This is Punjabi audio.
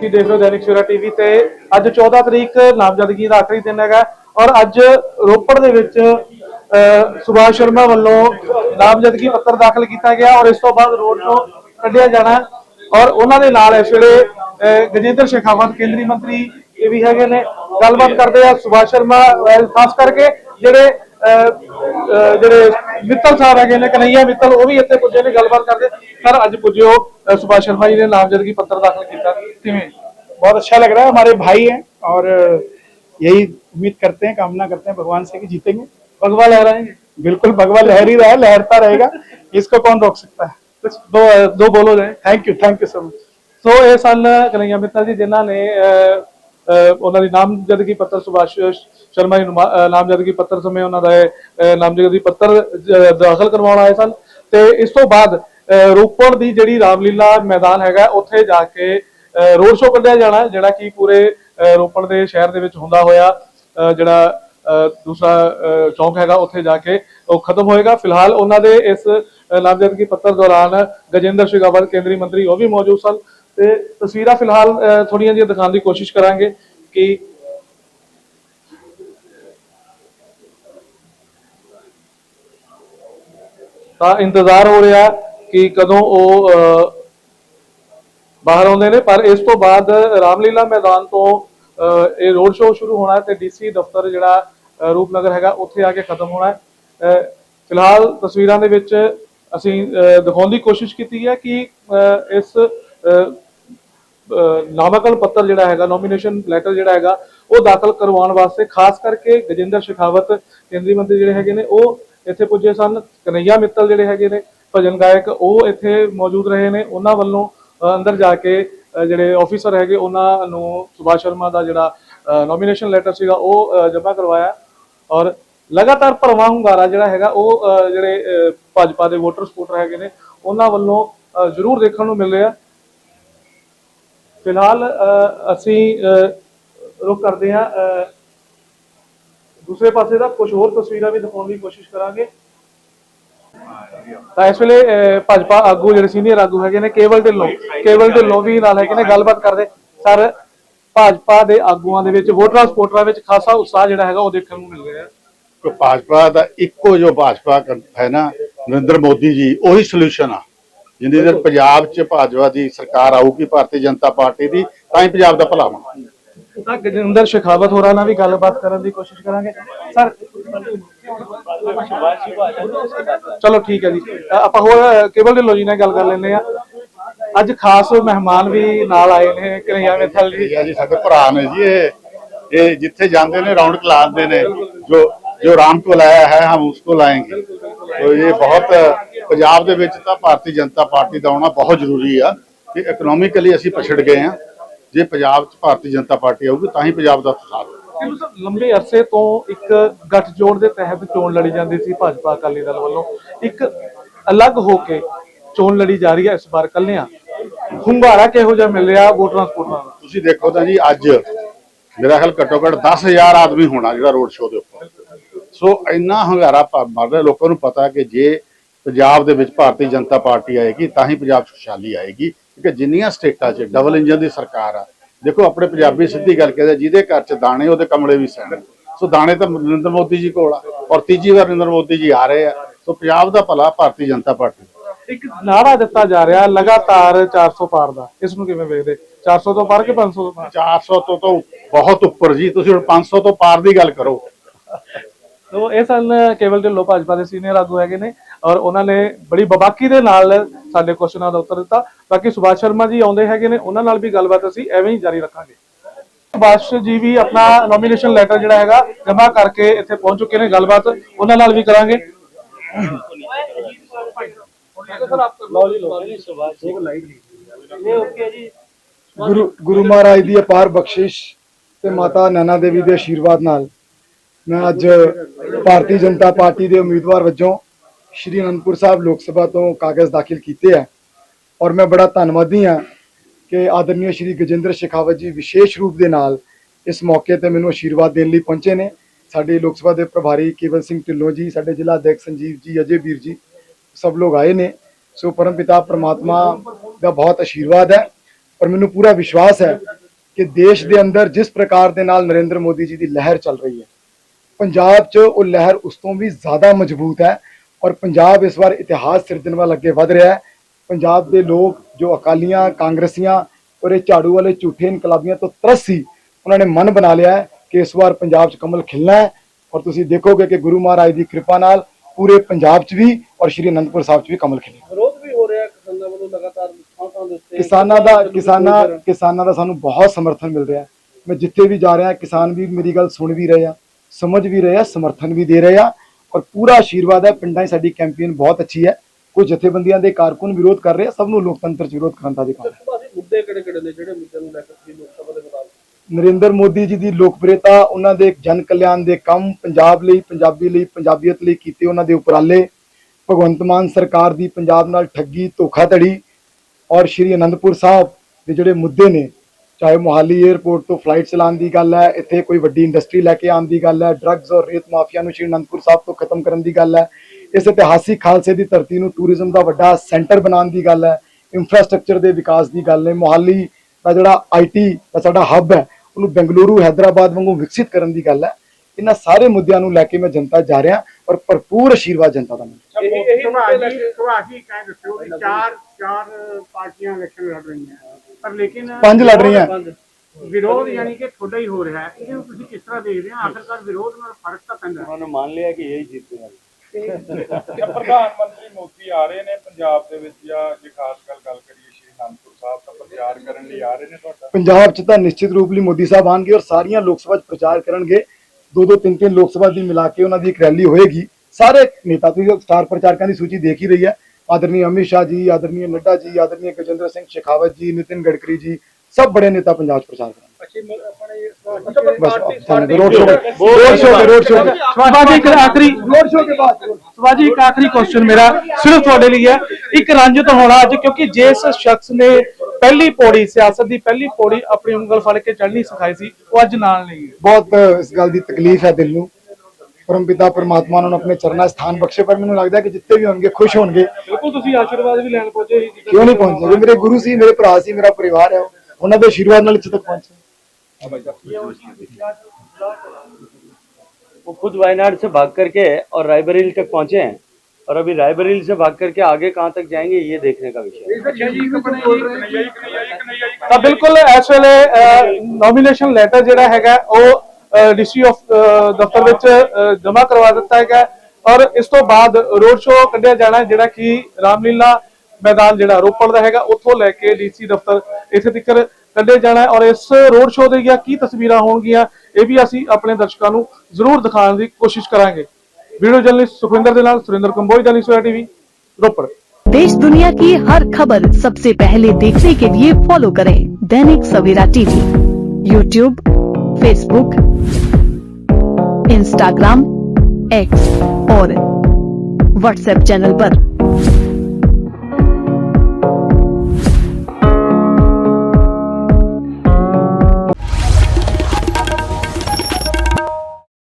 ਤੁਸੀਂ ਦੇਖ ਰਹੇ ਹੋ ਦੈਨਿਕ ਸਵੇਰਾ ਟੀਵੀ ਤੇ। ਅੱਜ 14 ਤਰੀਕ ਨਾਮਜ਼ਦਗੀ ਦਾ ਆਖਰੀ ਦਿਨ ਹੈਗਾ ਔਰ ਅੱਜ ਰੋਪੜ ਦੇ ਵਿੱਚ ਸੁਭਾਸ਼ ਸ਼ਰਮਾ ਵੱਲੋਂ ਨਾਮਜ਼ਦਗੀ ਪੱਤਰ ਦਾਖਲ ਕੀਤਾ ਗਿਆ ਔਰ ਇਸ ਤੋਂ ਬਾਅਦ ਰੋਡ ਸ਼ੋਅ ਕੱਢਿਆ ਜਾਣਾ ਔਰ ਉਹਨਾਂ ਦੇ ਨਾਲ ਇਸ ਵੇਲੇ ਅਹ, ਗਜੇਂਦਰ ਸ਼ੇਖਾਵਤ ਕੇਂਦਰੀ ਮੰਤਰੀ ਇਹ ਵੀ ਹੈਗੇ ਨੇ। ਗੱਲਬਾਤ ਕਰਦੇ ਆ ਸੁਭਾਸ਼ ਸ਼ਰਮਾ ਖਾਸ ਕਰਕੇ ਜਿਹੜੇ ਜਿਹੜੇ ਮਿੱਤਲ ਸਾਹਿਬ ਹੈਗੇ ਨੇ ਕਨਈਆ ਮਿੱਤਲ ਉਹ ਵੀ ਇੱਥੇ ਪੁੱਜੇ ਨੇ ਗੱਲਬਾਤ ਕਰਦੇ ਸਰ ਅੱਜ ਪੁੱਜਿਓ ਅਹ, ਸੁਭਾਸ਼ ਸ਼ਰਮਾ ਜੀ ਨੇ ਨਾਮਜ਼ਦਗੀ ਪੱਤਰ ਦਾਖਲ ਕੀਤਾ ਕਿਵੇਂ बहुत अच्छा लग रहा है हमारे भाई हैं और यही उम्मीद करते हैं कामना करते हैं भगवान से कि जीतेंगे भगवा लहराएंगे बिल्कुल भगवान लहर ही रहा है लहरता रहेगा इसको कौन रोक सकता है ਕੁਝ ਦੋ ਦੋ ਬੋਲੋ ਜਾਏ thank you thank you so much so ਇਹ ਸਨ ਕਨਈਆ ਮਿੱਤਲ ਜੀ ਜਿਨ੍ਹਾਂ ਨੇ ਅਹ, ਅਹ, ਉਹਨਾਂ ਦੀ ਨਾਮਜ਼ਦਗੀ ਪੱਤਰ ਸੁਭਾਸ਼ ਸ਼ਰਮਾ ਜੀ ਨੂੰ ਨਾਮਜ਼ਦਗੀ ਪੱਤਰ ਸਮੇਂ ਉਹਨਾਂ ਦਾ ਇਹ, ਨਾਮਜ਼ਦਗੀ ਪੱਤਰ ਦਾਖਲ ਕਰਵਾਉਣ ਆਏ ਸਨ। ਤੇ ਇਸ ਤੋਂ ਬਾਅਦ ਰੋਪੜ ਦੀ ਜਿਹੜੀ ਰਾਮਲੀਲਾ ਮੈਦਾਨ ਹੈਗਾ ਉੱਥੇ ਜਾ ਕੇ ਰੋਡ ਸ਼ੋਅ ਕੱਢਿਆ ਜਾਣਾ ਜਿਹੜਾ ਕਿ ਪੂਰੇ ਰੋਪੜ ਦੇ ਸ਼ਹਿਰ ਦੇ ਵਿੱਚ ਹੁੰਦਾ ਹੋਇਆ ਜਿਹੜਾ ਅਹ, ਦੂਸਰਾ ਅਹ, ਚੌਂਕ ਹੈਗਾ ਉੱਥੇ ਜਾ ਕੇ ਉਹ ਖਤਮ ਹੋਏਗਾ। ਫਿਲਹਾਲ ਉਹਨਾਂ ਦੇ ਇਸ ਨਾਮਜ਼ਦਗੀ ਪੱਤਰ ਦੌਰਾਨ ਗਜੇਂਦਰ ਸ਼ੇਖਾਵਤ ਕੇਂਦਰੀ ਮੰਤਰੀ ਉਹ ਵੀ ਮੌਜੂਦ ਸਨ। ਤੇ ਤਸਵੀਰਾਂ ਫਿਲਹਾਲ ਅਹ, ਥੋੜੀਆਂ ਜਿਹੀਆਂ ਦਿਖਾਉਣ ਦੀ ਕੋਸ਼ਿਸ਼ ਕਰਾਂਗੇ। ਕਿ ਤਾਂ ਇੰਤਜ਼ਾਰ ਹੋ ਰਿਹਾ ਕਿ ਕਦੋਂ ਉਹ ਬਾਹਰ ਆਉਂਦੇ ਨੇ ਪਰ ਇਸ ਤੋਂ ਬਾਅਦ ਰਾਮਲੀਲਾ ਮੈਦਾਨ ਤੋਂ ਅਹ, ਇਹ ਰੋਡ ਸ਼ੋਅ ਸ਼ੁਰੂ ਹੋਣਾ ਤੇ ਡੀਸੀ ਦਫ਼ਤਰ ਜਿਹੜਾ ਰੂਪਨਗਰ ਹੈਗਾ ਉੱਥੇ ਆ ਕੇ ਖਤਮ ਹੋਣਾ ਅਹ, ਫਿਲਹਾਲ ਤਸਵੀਰਾਂ ਦੇ ਵਿੱਚ ਅਸੀਂ ਦਿਖਾਉਣ ਦੀ ਕੋਸ਼ਿਸ਼ ਕੀਤੀ ਹੈ ਕਿ ਅਹ, ਇਸ ਨਾਮਕਰਨ ਪੱਤਰ ਜਿਹੜਾ ਹੈਗਾ ਨੋਮੀਨੇਸ਼ਨ ਲੈਟਰ ਜਿਹੜਾ ਹੈਗਾ, ਉਹ ਦਾਖਲ ਕਰਵਾਉਣ ਵਾਸਤੇ, ਖਾਸ ਕਰਕੇ ਗਜਿੰਦਰ ਸ਼ੇਖਾਵਤ, ਕੇਂਦਰੀ ਮੰਤਰੀ ਜਿਹੜੇ ਹੈਗੇ ਨੇ, ਉਹ ਇੱਥੇ ਪੁੱਜੇ ਸਨ। ਕਨਈਆ ਮਿੱਤਲ ਜਿਹੜੇ ਹੈਗੇ ਨੇ, ਭਜਨ ਗਾਇਕ, ਉਹ ਇੱਥੇ ਮੌਜੂਦ ਰਹੇ ਨੇ। ਉਹਨਾਂ ਵੱਲੋਂ ਅੰਦਰ ਜਾ ਕੇ ਜਿਹੜੇ ਆਫੀਸਰ ਹੈਗੇ, ਉਹਨਾਂ ਨੂੰ ਸੁਭਾਸ਼ ਸ਼ਰਮਾ ਦਾ ਜਿਹੜਾ ਨੋਮੀਨੇਸ਼ਨ ਲੈਟਰ ਸੀਗਾ, ਉਹ ਜਮ੍ਹਾਂ ਕਰਵਾਇਆ। ਔਰ ਲਗਾਤਾਰ ਭਰਵਾਂ ਹੁੰਗਾਰਾ ਜਿਹੜਾ ਹੈਗਾ, ਉਹ ਜਿਹੜੇ ਭਾਜਪਾ ਦੇ ਵੋਟਰ ਸਪੋਰਟਰ ਹੈਗੇ ਨੇ, ਉਹਨਾਂ ਵੱਲੋਂ ਜ਼ਰੂਰ ਦੇਖਣ ਨੂੰ ਮਿਲ ਰਿਹਾ। ਫਿਲਹਾਲ ਅਸੀਂ ਰੁਕ ਕਰਦੇ ਹਾਂ ਦੂਸਰੇ ਪਾਸੇ ਦਾ ਕੁਝ ਹੋਰ ਤਸਵੀਰਾਂ ਵੀ ਦਿਖਾਉਣ ਦੀ ਕੋਸ਼ਿਸ਼ ਕਰਾਂਗੇ। ਤਾਂ ਇਸ ਵੇਲੇ ਭਾਜਪਾ ਆਗੂ ਜਿਹੜੇ ਸੀਨੀਅਰ ਆਗੂ ਹੈਗੇ ਨੇ, ਕੇਵਲ ਢਿੱਲੋਂ ਕੇਵਲ ਢਿੱਲੋਂ ਵੀ ਨਾਲ ਹੈਗੇ ਨੇ, ਗੱਲਬਾਤ ਕਰਦੇ। ਸਰ, ਭਾਜਪਾ ਦੇ ਆਗੂਆਂ ਦੇ ਵਿੱਚ, ਵੋਟਰਾਂ ਸਪੋਰਟਰਾਂ ਵਿੱਚ ਖਾਸਾ ਉਤਸ਼ਾਹ ਜਿਹੜਾ ਹੈਗਾ, ਉਹ ਦੇਖਣ ਨੂੰ ਮਿਲ ਰਿਹਾ ਕਿ ਭਾਜਪਾ ਦਾ ਇੱਕੋ ਜੋ ਭਾਜਪਾ ਹੈ ਨਾ, ਨਰਿੰਦਰ ਮੋਦੀ ਜੀ, ਉਹੀ ਸੋਲੂਸ਼ਨ ਆ। ਜਿੰਨੀ ਦੇਰ ਪੰਜਾਬ 'ਚ ਭਾਜਪਾ ਦੀ ਸਰਕਾਰ ਆਊਗੀ ਭਾਰਤੀ ਜਨਤਾ ਪਾਰਟੀ ਦੀ ਤਾਂ ਹੀ ਪੰਜਾਬ ਦਾ ਭਲਾ ਹੋਣਾ ਤਾਂ ਗਜਿੰਦਰ ਸ਼ੇਖਾਵਤ ਹੋਰਾਂ ਨਾਲ ਵੀ ਗੱਲਬਾਤ ਕਰਨ ਦੀ ਕੋਸ਼ਿਸ਼ ਕਰਾਂਗੇ। ਸਰ ਚਲੋ ਠੀਕ ਹੈ ਜੀ। ਆਪਾਂ ਹੋਰ ਕੇਵਲ ਢਿੱਲੋਂ ਜੀ ਨਾਲ ਗੱਲ ਕਰ ਲੈਂਦੇ ਆ ਅੱਜ ਖਾਸ ਮਹਿਮਾਨ ਵੀ ਨਾਲ ਆਏ ਨੇ ਕਨਈਆ ਮਿੱਤਲ ਜੀ ਜੀ ਸਾਡੇ ਭਰਾ ਨੇ ਜੀ ਇਹ। ਇਹ ਜਿੱਥੇ ਜਾਂਦੇ ਨੇ ਰਾਉਂਡ ਕਲਾਸਦੇ ਨੇ। ਜੋ ਜੋ ਰਾਮ ਕੋ ਲਾਇਆ ਹੈ ਹਮ ਉਸਕੋ ਲਾਏਂਗੇ। ਤੋ ਇਹ ਬਹੁਤ ਪੰਜਾਬ ਦੇ ਵਿੱਚ ਤਾਂ ਭਾਰਤੀ ਜਨਤਾ ਪਾਰਟੀ ਦਾ ਆਉਣਾ ਬਹੁਤ ਜ਼ਰੂਰੀ ਆ ਕਿ ਇਕਨੋਮਿਕਲੀ ਅਸੀਂ ਪਛੜ ਗਏ ਆ ਜੇ ਪੰਜਾਬ 'ਚ ਭਾਰਤੀ ਜਨਤਾ ਪਾਰਟੀ ਆਊਗੀ ਤਾਂ ਹੀ ਪੰਜਾਬ ਦਾ ਸਰ ਲੰਬੇ ਅਰਸੇ ਤੋਂ ਇੱਕ ਗੱਠਜੋੜ ਦੇ ਤਹਿਤ ਚੋਣ ਲੜੀ ਜਾਂਦੀ ਸੀ ਭਾਜਪਾ ਅਕਾਲੀ ਦਲ ਵੱਲੋਂ। ਇੱਕ ਅਲੱਗ ਹੋ ਕੇ ਚੋਣ ਲੜੀ ਜਾ ਰਹੀ ਹੈ ਇਸ ਵਾਰ ਕੱਲਿਆਂ ਹੁੰਗਾਰਾ ਕਿਹੋ ਜਿਹਾ ਮਿਲ ਰਿਹਾ ਵੋਟਰਾਂ ਸਪੋਰਟਰਾਂ ਦਾ ਤੁਸੀਂ ਦੇਖੋ ਤਾਂ ਜੀ ਅੱਜ ਮੇਰਾ ਖਿਆਲ ਘੱਟੋ ਘੱਟ 10000 ਆਦਮੀ ਹੋਣਾ ਜਿਹੜਾ ਰੋਡ ਸ਼ੋਅ ਦੇ ਉੱਪਰ। ਸੋ ਇੰਨਾ ਹੰਗਾਰਾ ਪ- ਮਰ ਰਿਹਾ ਲੋਕਾਂ ਨੂੰ ਪਤਾ ਕਿ ਜੇ ਪੰਜਾਬ ਦੇ ਵਿੱਚ ਭਾਰਤੀ ਜਨਤਾ ਪਾਰਟੀ ਆਏਗੀ ਤਾਂ ਹੀ ਪੰਜਾਬ 'ਚ ਖੁਸ਼ਹਾਲੀ ਆਏਗੀ ਕਿਉਂਕਿ ਜਿੰਨੀਆਂ ਸਟੇਟਾਂ 'ਚ ਡਬਲ ਇੰਜਨ ਦੀ ਸਰਕਾਰ ਆ ਦੇਖੋ ਆਪਣੇ ਪੰਜਾਬੀ ਸਿੱਧੀ ਗੱਲ ਕਹਿੰਦੇ ਜਿਹਦੇ ਘਰ 'ਚ ਦਾਣੇ ਉਹਦੇ ਕਮਲੇ ਵੀ ਸਹਿਣ। ਸੋ ਦਾਣੇ ਤਾਂ ਨਰਿੰਦਰ ਮੋਦੀ ਜੀ ਕੋਲ ਆ ਔਰ ਤੀਜੀ ਵਾਰ ਨਰਿੰਦਰ ਮੋਦੀ ਜੀ ਆ ਰਹੇ ਆ ਸੋ ਪੰਜਾਬ ਦਾ ਭਲਾ ਭਾਰਤੀ ਜਨਤਾ ਪਾਰਟੀ ਇੱਕ ਨਾਰਾ ਦਿੱਤਾ ਜਾ ਰਿਹਾ ਲਗਾਤਾਰ 400 ਪਾਰ ਦਾ। ਇਸ ਨੂੰ ਕਿਵੇਂ ਵੇਖਦੇ? 400 ਤੋਂ ਪਾਰ ਕਿ 500 ਤੋਂ ਪਾਰ? 400 ਤੋਂ ਤਾਂ ਬਹੁਤ ਉੱਪਰ ਜੀ ਤੁਸੀਂ ਹੁਣ 500 ਤੋਂ ਪਾਰ ਦੀ ਗੱਲ ਕਰੋ। ਤੋ ਇਹ ਸਨ ਕੇਵਲ ਢਿੱਲੋਂ ਭਾਜਪਾ ਦੇ ਸੀਨੀਅਰ ਆਗੂ ਹੈਗੇ ਨੇ। ਔਰ ਉਹਨਾਂ ਨੇ ਬੜੀ ਬਬਾਕੀ ਦੇ ਨਾਲ ਸਾਡੇ ਕੁਐਸਚਨਾਂ ਦਾ ਉੱਤਰ ਦਿੱਤਾ। ਬਾਕੀ ਸੁਭਾਸ਼ ਸ਼ਰਮਾ ਜੀ ਆਉਂਦੇ ਹੈਗੇ ਨੇ ਉਹਨਾਂ ਨਾਲ ਵੀ ਗੱਲਬਾਤ ਅਸੀਂ ਐਵੇਂ ਹੀ ਜਾਰੀ ਰੱਖਾਂਗੇ। ਸੁਭਾਸ਼ ਜੀ ਵੀ ਆਪਣਾ ਨੋਮੀਨੇਸ਼ਨ ਲੈਟਰ ਜਿਹੜਾ ਹੈਗਾ ਜਮ੍ਹਾਂ ਕਰਕੇ ਇੱਥੇ ਪਹੁੰਚ ਚੁੱਕੇ ਨੇ ਗੱਲਬਾਤ ਉਹਨਾਂ ਨਾਲ ਵੀ ਕਰਾਂਗੇ। ਗੁਰੂ ਗੁਰੂ ਮਹਾਰਾਜ ਦੀ ਅਪਾਰ ਬਖਸ਼ਿਸ਼ ਤੇ ਮਾਤਾ ਨੈਣਾ ਦੇਵੀ ਦੇ ਆਸ਼ੀਰਵਾਦ ਨਾਲ ਮੈਂ ਅੱਜ ਭਾਰਤੀ ਜਨਤਾ ਪਾਰਟੀ ਦੇ ਉਮੀਦਵਾਰ ਵਜੋਂ ਸ਼੍ਰੀ ਅਨੰਦਪੁਰ ਸਾਹਿਬ ਲੋਕ ਸਭਾ ਤੋਂ ਕਾਗਜ਼ ਦਾਖਲ ਕੀਤੇ ਆ। ਔਰ ਮੈਂ ਬੜਾ ਧੰਨਵਾਦੀ ਹਾਂ ਕਿ ਆਦਰਨੀय ਸ਼੍ਰੀ ਗਜੇਂਦਰ ਸ਼ੇਖਾਵਤ ਜੀ ਵਿਸ਼ੇਸ਼ ਰੂਪ ਦੇ ਨਾਲ ਇਸ ਮੌਕੇ ਤੇ ਮੈਨੂੰ ਆਸ਼ੀਰਵਾਦ ਦੇਣ ਲਈ ਪਹੁੰਚੇ ਨੇ। ਸਾਡੇ ਲੋਕ ਸਭਾ ਦੇ ਪ੍ਰਭਾਰੀ ਕੇਵਲ ਸਿੰਘ ਢਿੱਲੋਂ ਜੀ, ਸਾਡੇ ਜ਼ਿਲ੍ਹਾ ਅਧਿਆਪਕ ਸੰਜੀਵ ਜੀ, ਅਜੇ ਵੀਰ ਜੀ ਸਭ ਲੋਕ ਆਏ ਨੇ। ਸੋ ਪਰਮਪਿਤਾ, ਪ੍ਰਮਾਤਮਾ ਦਾ ਬਹੁਤ ਆਸ਼ੀਰਵਾਦ ਹੈ ਪਰ ਮੈਨੂੰ ਪੂਰਾ ਵਿਸ਼ਵਾਸ ਹੈ ਕਿ ਦੇਸ਼ ਦੇ ਅੰਦਰ ਜਿਸ ਪ੍ਰਕਾਰ ਦੇ ਨਾਲ ਨਰਿੰਦਰ ਮੋਦੀ ਜੀ ਦੀ ਲਹਿਰ ਚੱਲ ਰਹੀ ਹੈ, ਪੰਜਾਬ 'ਚ ਉਹ ਲਹਿਰ ਉਸ ਤੋਂ ਵੀ ਜ਼ਿਆਦਾ ਮਜ਼ਬੂਤ ਹੈ ਔਰ ਪੰਜਾਬ ਇਸ ਵਾਰ ਇਤਿਹਾਸ ਸਿਰਜਣ ਵੱਲ ਅੱਗੇ ਵਧ ਰਿਹਾ ਹੈ। ਪੰਜਾਬ ਦੇ ਲੋਕ ਜੋ ਅਕਾਲੀਆਂ ਕਾਂਗਰਸੀਆਂ ਔਰ ਇਹ ਝਾੜੂ ਵਾਲੇ ਝੂਠੇ ਇਨਕਲਾਬੀਆਂ ਤੋਂ ਤਰਸ ਸੀ ਉਹਨਾਂ ਨੇ ਮਨ ਬਣਾ ਲਿਆ ਹੈ ਕਿ ਇਸ ਵਾਰ ਪੰਜਾਬ 'ਚ ਕਮਲ ਖਿਲਣਾ ਹੈ। ਔਰ ਤੁਸੀਂ ਦੇਖੋਗੇ ਕਿ ਗੁਰੂ ਮਹਾਰਾਜ ਦੀ ਕਿਰਪਾ ਨਾਲ ਪੂਰੇ ਪੰਜਾਬ 'ਚ ਵੀ ਔਰ ਸ਼੍ਰੀ ਅਨੰਦਪੁਰ ਸਾਹਿਬ 'ਚ ਵੀ ਕਮਲ ਖਿਲੇ ਵਿਰੋਧ ਵੀ ਹੋ ਰਿਹਾ ਕਿਸਾਨਾਂ ਵੱਲੋਂ ਲਗਾਤਾਰ ਥਾਂ ਥਾਂ ਦੇ ਉੱਤੇ। ਕਿਸਾਨਾਂ ਦਾ ਕਿਸਾਨਾਂ ਕਿਸਾਨਾਂ ਦਾ ਸਾਨੂੰ ਬਹੁਤ ਸਮਰਥਨ ਮਿਲ ਰਿਹਾ ਮੈਂ ਜਿੱਥੇ ਵੀ ਜਾ ਰਿਹਾ ਕਿਸਾਨ ਵੀ ਮੇਰੀ ਗੱਲ ਸੁਣ ਵੀ ਰਹੇ ਆ ਸਮਝ ਵੀ ਰਹੇ ਆ ਸਮਰਥਨ ਵੀ ਦੇ ਰਹੇ ਆ। ਔਰ ਪੂਰਾ ਆਸ਼ੀਰਵਾਦ ਹੈ ਪਿੰਡਾਂ 'ਚ ਸਾਡੀ ਕੈਂਪੇਨ ਬਹੁਤ ਅੱਛੀ ਹੈ। ਕੋਈ ਜਥੇਬੰਦੀਆਂ ਦੇ ਕਾਰਕੁਨ ਵਿਰੋਧ ਕਰ ਰਹੇ ਆ ਸਭ ਨੂੰ ਲੋਕਤੰਤਰ 'ਚ ਵਿਰੋਧ ਕਰਨ ਦਾ ਅਧਿਕਾਰ ਹੈ। ਮੁੱਦੇ ਕਿਹੜੇ ਕਿਹੜੇ ਨੇ ਜਿਹੜੇ ਮੁੱਦਿਆਂ ਨੂੰ ਲੈ ਕੇ ਤੁਸੀਂ ਲੋਕ ਸਭਾ ਦੇ 'ਚ ਨਰਿੰਦਰ ਮੋਦੀ ਜੀ ਦੀ ਲੋਕਪ੍ਰਿਯਤਾ ਉਹਨਾਂ ਦੇ ਜਨ ਕਲਿਆਣ ਦੇ ਕੰਮ ਪੰਜਾਬ ਲਈ ਪੰਜਾਬੀ ਲਈ ਪੰਜਾਬੀਅਤ ਲਈ ਕੀਤੇ ਉਹਨਾਂ ਦੇ ਉਪਰਾਲੇ ਭਗਵੰਤ ਮਾਨ ਸਰਕਾਰ ਦੀ ਪੰਜਾਬ ਨਾਲ ਠੱਗੀ ਧੋਖਾਧੜੀ ਔਰ ਸ਼੍ਰੀ ਅਨੰਦਪੁਰ ਸਾਹਿਬ ਦੇ ਜਿਹੜੇ ਮੁੱਦੇ ਨੇ ਚਾਹੇ ਮੋਹਾਲੀ 에ਅਰਪੋਰਟ ਤੋਂ ਫਲਾਈਟ ਚਲਾਉਣ ਦੀ ਗੱਲ ਹੈ, ਇੱਥੇ ਕੋਈ ਵੱਡੀ ਇੰਡਸਟਰੀ ਲੈ ਕੇ ਆਉਣ ਦੀ ਗੱਲ ਹੈ ਡਰੱਗਸ ਔਰ ਰੇਤ ਮਾਫੀਆ ਨੂੰ ਸ਼੍ਰੀ ਅਨੰਦਪੁਰ ਸਾਹਿਬ ਤੋਂ ਖਤਮ ਕਰਨ ਦੀ ਗੱਲ ਹੈ, ਇਸ ਇਤਿਹਾਸਿਕ ਖਾਲਸੇ ਦੀ ਧਰਤੀ ਨੂੰ ਟੂਰਿਜ਼ਮ ਦਾ ਵੱਡਾ ਸੈਂਟਰ ਬਣਾਉਣ ਦੀ ਗੱਲ ਹੈ ਇੰਫਰਾਸਟ੍ਰਕਚਰ ਦੇ ਵਿਕਾਸ ਦੀ ਗੱਲ ਹੈ, ਮੋਹਾਲੀ ਦਾ ਜਿਹੜਾ ਆਈਟੀ ਦਾ ਸਾਡਾ ਹੱਬ ਹੈ, ਉਹਨੂੰ ਬੈਂਗਲੁਰੂ, ਹੈਦਰਾਬਾਦ ਵਾਂਗੂ ਵਿਕਸਿਤ ਕਰਨ ਦੀ ਗੱਲ ਹੈ। ਇਹਨਾਂ ਸਾਰੇ ਮੁੱਦਿਆਂ ਨੂੰ ਲੈ ਕੇ ਮੈਂ ਜਨਤਾ ਜਾ ਰਿਹਾ ਔਰ ਭਰਪੂਰ ਅਸ਼ੀਰਵਾਦ ਜਨਤਾ ਦਾ ਮਿਲੇ ਪੰਜ ਲੜ ਰਹੀਆਂ। ਵਿਰੋਧ ਯਾਨੀ ਕਿ ਥੋੜਾ ਹੀ ਹੋ ਰਿਹਾ ਹੈ। ਇਹਦੇ ਤੁਸੀਂ ਕਿਸ ਤਰ੍ਹਾਂ ਦੇਖਦੇ ਹੋ? ਆਖਰਕਾਰ ਵਿਰੋਧ ਨਾਲ ਫ਼ਰਕ ਤਾਂ ਪੈਂਦਾ ਉਹਨਾਂ ਨੇ ਮੰਨ ਲਿਆ ਕਿ ਇਹ ਹੀ। ਜਿੱਤੇਗਾ ਪ੍ਰਧਾਨ ਮੰਤਰੀ ਮੋਦੀ ਆ ਰਹੇ ਨੇ ਪੰਜਾਬ ਦੇ ਵਿੱਚ ਜਾਂ ਸਾਹਿਬ ਦਾ ਪ੍ਰਚਾਰ ਕਰਨ ਲਈ ਆ ਰਹੇ ਨੇ ਪੰਜਾਬ 'ਚ ਤਾਂ ਨਿਸ਼ਚਿਤ ਰੂਪ ਲਈ ਮੋਦੀ ਸਾਹਿਬ ਆਣਗੇ ਔਰ ਸਾਰੀਆਂ ਲੋਕ ਸਭਾ 'ਚ ਪ੍ਰਚਾਰ ਕਰਨਗੇ। ਦੋ ਦੋ ਤਿੰਨ ਤਿੰਨ ਲੋਕ ਸਭਾ ਦੀ ਮਿਲਾ ਕੇ ਉਹਨਾਂ ਦੀ ਇੱਕ ਰੈਲੀ ਹੋਏਗੀ। ਸਾਰੇ ਨੇਤਾ, ਤੁਸੀਂ ਸਟਾਰ ਪ੍ਰਚਾਰਕਾਂ ਦੀ ਸੂਚੀ ਦੇਖ ਹੀ ਰਹੀ ਹੈ। ਆਦਰਨੀ ਅਮਿਤ ਸ਼ਾਹ ਜੀ ਆਦਰਨੀ ਨੱਡਾ ਜੀ ਆਦਰਨੀ ਗਜੇਂਦਰ ਸਿੰਘ ਸ਼ੇਖਾਵਤ ਜੀ, ਨਿਤਿਨ ਗਡਕਰੀ ਜੀ ਸਭ ਬੜੇ ਨੇਤਾ ਪੰਜਾਬ 'ਚ ਪ੍ਰਚਾਰ ਪਹਿਲੀ ਪੌੜੀ ਸਿਆਸਤ ਦੀ ਪਹਿਲੀ ਪੌੜੀ ਆਪਣੀ ਉਂਗਲ ਫੜ ਕੇ ਚੜ੍ਹਨੀ ਸਿਖਾਈ ਸੀ ਉਹ ਅੱਜ ਨਾਲ ਨਹੀਂ ਬਹੁਤ ਇਸ ਗੱਲ ਦੀ ਤਕਲੀਫ ਹੈ ਦਿਲ ਨੂੰ। ਪਰਮਪਿਤਾ ਪਰਮਾਤਮਾ ਨੂੰ ਆਪਣੇ ਚਰਨਾਂ ਸਥਾਨ ਬਖਸ਼ੇ ਪਰ ਮੈਨੂੰ ਲੱਗਦਾ ਕਿ ਜਿੱਤੇ ਵੀ ਹੋਣਗੇ ਖੁਸ਼ ਹੋਣਗੇ। ਬਿਲਕੁਲ ਤੁਸੀਂ ਆਸ਼ੀਰਵਾਦ ਵੀ ਲੈਣ ਪਹੁੰਚੇ ਕਿਉਂ ਨਹੀਂ ਪਹੁੰਚੇ? ਮੇਰੇ ਗੁਰੂ ਸੀ ਮੇਰੇ ਭਰਾ ਸੀ ਮੇਰਾ ਪਰਿਵਾਰ ਹੈ ਉਹਨਾਂ ਦੇ ਆਸ਼ੀਰਵਾਦ ਨਾਲ ਇੱਥੇ ਤੱਕ ਪਹੁੰਚੇ वो खुद वायनाड से भाग करके और रायबरेली तक पहुंचे हैं और अभी रायबरेली से भाग करके आगे कहाँ तक जाएंगे ये देखने का विषय है ਤਾਂ ਬਿਲਕੁਲ ਇਸ ਵੇਲੇ ਨੋਮੀਨੇਸ਼ਨ ਲੈਟਰ ਜਿਹੜਾ ਹੈਗਾ ਉਹ ਡੀਸੀ ਆਫ ਦਫ਼ਤਰ ਵਿੱਚ ਜਮ੍ਹਾਂ ਕਰਵਾ ਦਿੱਤਾ ਹੈਗਾ ਔਰ ਇਸ ਤੋਂ ਬਾਅਦ ਰੋਡ ਸ਼ੋਅ ਕੱਢਿਆ ਜਾਣਾ ਹੈ, ਜਿਹੜਾ ਕਿ ਰਾਮਲੀਲਾ ਮੈਦਾਨ ਜਿਹੜਾ ਰੋਪੜ ਦਾ ਹੈਗਾ ਉੱਥੋਂ ਲੈ ਕੇ ਡੀਸੀ ਦਫ਼ਤਰ ਇੱਥੇ ਤੱਕ ਕੱਢਿਆ ਜਾਣਾ ਹੈ ਔਰ ਇਸ ਰੋਡ ਸ਼ੋਅ ਦੀਆਂ ਕੀ ਤਸਵੀਰਾਂ ਹੋਣਗੀਆਂ ਇਹ ਵੀ ਅਸੀਂ ਆਪਣੇ ਦਰਸ਼ਕਾਂ ਨੂੰ ਜ਼ਰੂਰ ਦਿਖਾਉਣ ਦੀ ਕੋਸ਼ਿਸ਼ ਕਰਾਂਗੇ ਵੀਡੀਓ ਜਰਨਲਿਸਟ ਸੁਖਵਿੰਦਰ ਦੇ ਨਾਲ ਸੁਰਿੰਦਰ ਕੰਬੋਜ ਦਾ ਲਿਸੋਇਆ ਟੀਵੀ ਰੋਪੜ देश दुनिया की हर खबर सबसे पहले देखने के लिए फॉलो करें Dainik Savera TV YouTube Facebook Instagram X और व्हाट्सएप चैनल पर।